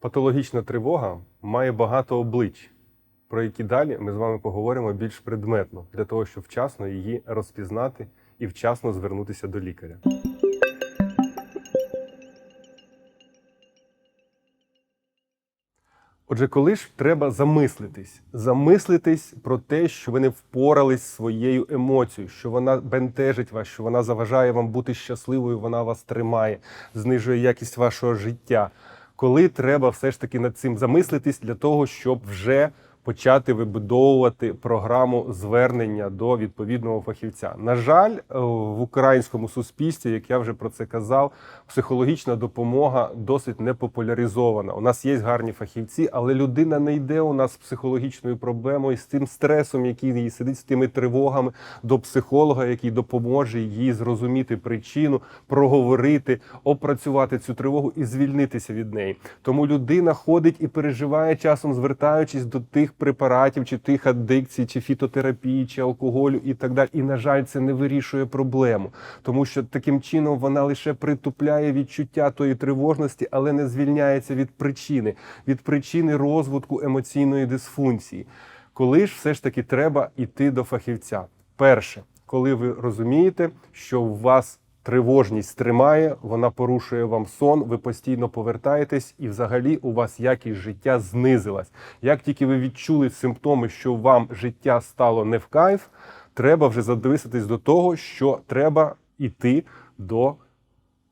Патологічна тривога має багато облич, про які далі ми з вами поговоримо більш предметно, для того, щоб вчасно її розпізнати і вчасно звернутися до лікаря. Отже, коли ж треба замислитись, замислитись про те, що ви не впорались зі своєю емоцією, що вона бентежить вас, що вона заважає вам бути щасливою, вона вас тримає, знижує якість вашого життя. Коли треба все ж таки над цим замислитись для того, щоб вже почати вибудовувати програму звернення до відповідного фахівця. На жаль, е, в українському суспільстві, як я вже про це казав, психологічна допомога досить не популяризована. У нас є гарні фахівці, але людина не йде у нас з психологічною проблемою, з тим стресом, який її сидить, з тими тривогами до психолога, який допоможе їй зрозуміти причину, проговорити, опрацювати цю тривогу і звільнитися від неї. Тому людина ходить і переживає часом, звертаючись до тих препаратів, чи тих адикцій, чи фітотерапії, чи алкоголю, і так далі. І на жаль, це не вирішує проблему, тому що таким чином вона лише притупляє відчуття тої тривожності, але не звільняється від причини, від причини розвитку емоційної дисфункції. Коли ж все ж таки треба йти до фахівця? Перше, коли ви розумієте, що у вас тривожність тримає, вона порушує вам сон, ви постійно повертаєтесь, і взагалі у вас якість життя знизилась. Як тільки ви відчули симптоми, що вам життя стало не в кайф, треба вже задивитись до того, що треба йти до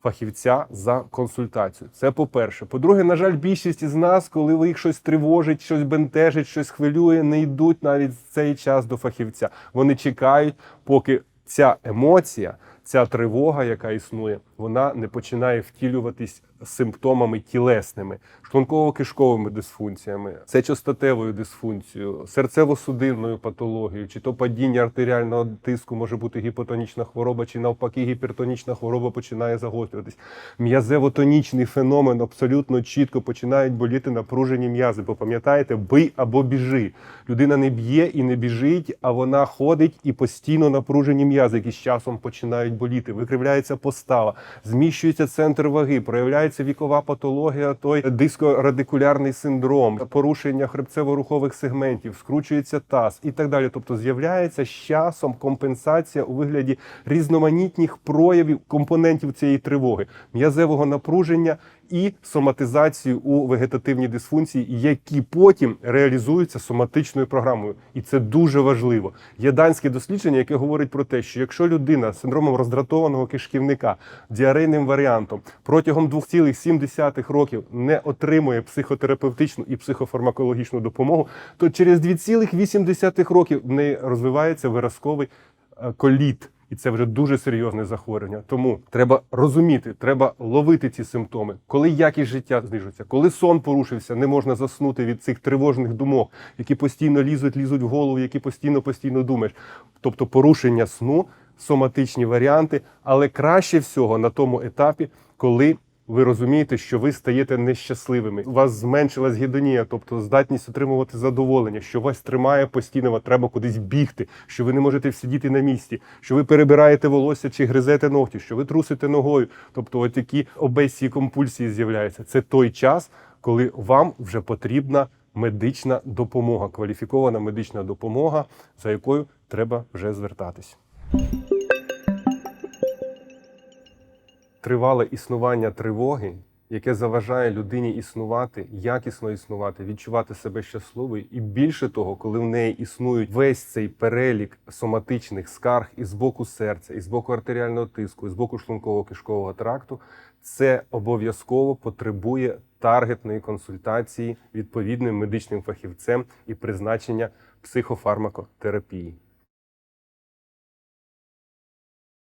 фахівця за консультацію. Це по-перше. По-друге, на жаль, більшість із нас, коли ви їх щось тривожить, щось бентежить, щось хвилює, не йдуть навіть в цей час до фахівця. Вони чекають, поки ця емоція, ця тривога, яка існує, вона не починає втілюватись симптомами тілесними, шлунково-кишковими дисфункціями, сечостатевою дисфункцією, серцево-судинною патологією, чи то падіння артеріального тиску може бути гіпотонічна хвороба, чи навпаки гіпертонічна хвороба починає загострюватись. М'язево-тонічний феномен абсолютно чітко починають боліти напружені м'язи. Бо пам'ятаєте, бий або біжи. Людина не б'є і не біжить, а вона ходить і постійно напружені м'язи, які з часом починають боліти. Викривляється постава, зміщується центр ваги, проявляється вікова патологія, той дискорадикулярний синдром, порушення хребцево-рухових сегментів, скручується таз і так далі. Тобто з'являється з часом компенсація у вигляді різноманітних проявів компонентів цієї тривоги, м'язевого напруження і соматизацію у вегетативній дисфункції, які потім реалізуються соматичною програмою. І це дуже важливо. Є данське дослідження, яке говорить про те, що якщо людина з синдромом роздратованого кишківника, діарейним варіантом протягом 2,7 років не отримує психотерапевтичну і психофармакологічну допомогу, то через 2,8 років в неї розвивається виразковий е, коліт. І це вже дуже серйозне захворювання. Тому треба розуміти, треба ловити ці симптоми. Коли якість життя знижується, коли сон порушився, не можна заснути від цих тривожних думок, які постійно лізуть, лізуть в голову, які постійно постійно думаєш. Тобто порушення сну, соматичні варіанти, але краще всього на тому етапі, коли ви розумієте, що ви стаєте нещасливими. У вас зменшилась гідонія, тобто здатність отримувати задоволення, що вас тримає постійно, вам треба кудись бігти, що ви не можете сидіти на місці, що ви перебираєте волосся чи гризете ногті, що ви трусите ногою. Тобто, от такі обесії компульсії з'являються. Це той час, коли вам вже потрібна медична допомога, кваліфікована медична допомога, за якою треба вже звертатись. Тривале існування тривоги, яке заважає людині існувати, якісно існувати, відчувати себе щасливою, і більше того, коли в неї існують весь цей перелік соматичних скарг і з боку серця, і з боку артеріального тиску, і з боку шлунково-кишкового тракту, це обов'язково потребує таргетної консультації відповідним медичним фахівцем і призначення психофармакотерапії.